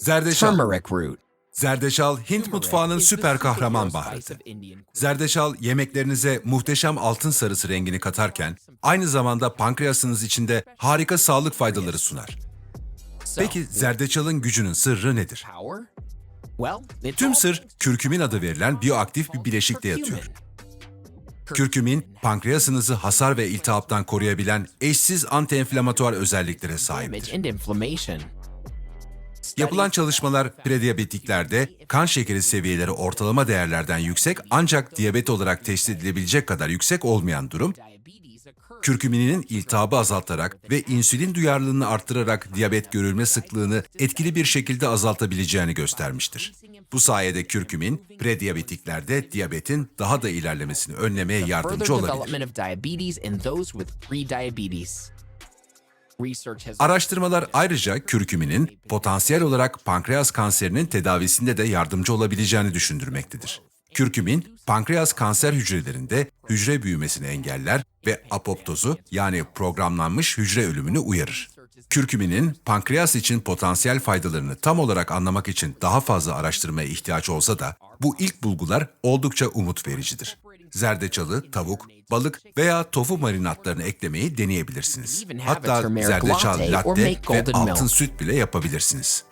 Zerdeçal. turmeric root. Zerdeçal, Hint mutfağının süper kahraman baharatı. Zerdeçal yemeklerinize muhteşem altın sarısı rengini katarken aynı zamanda pankreasınız içinde harika sağlık faydaları sunar. Peki zerdeçalın gücünün sırrı nedir? Tüm sır kürkümin adı verilen biyoaktif bir bileşikte yatıyor. Kürkümin, pankreasınızı hasar ve iltihaptan koruyabilen eşsiz antienflamatuar özelliklere sahiptir. Yapılan çalışmalar prediyabetiklerde kan şekeri seviyeleri ortalama değerlerden yüksek ancak diyabet olarak teşhis edilebilecek kadar yüksek olmayan durum, Diabetes occurs kürküminin iltihabı azaltarak ve insülin duyarlılığını arttırarak diyabet görülme sıklığını etkili bir şekilde azaltabileceğini göstermiştir. Bu sayede kürkümin prediyabetiklerde diyabetin daha da ilerlemesini önlemeye yardımcı olabilir. Araştırmalar ayrıca kürküminin potansiyel olarak pankreas kanserinin tedavisinde de yardımcı olabileceğini düşündürmektedir. Kürkümin, pankreas kanser hücrelerinde hücre büyümesini engeller ve apoptozu yani programlanmış hücre ölümünü uyarır. Kürküminin pankreas için potansiyel faydalarını tam olarak anlamak için daha fazla araştırmaya ihtiyaç olsa da bu ilk bulgular oldukça umut vericidir. Zerdeçalı, tavuk, balık veya tofu marinatlarını eklemeyi deneyebilirsiniz. Hatta zerdeçal latte ve altın süt bile yapabilirsiniz.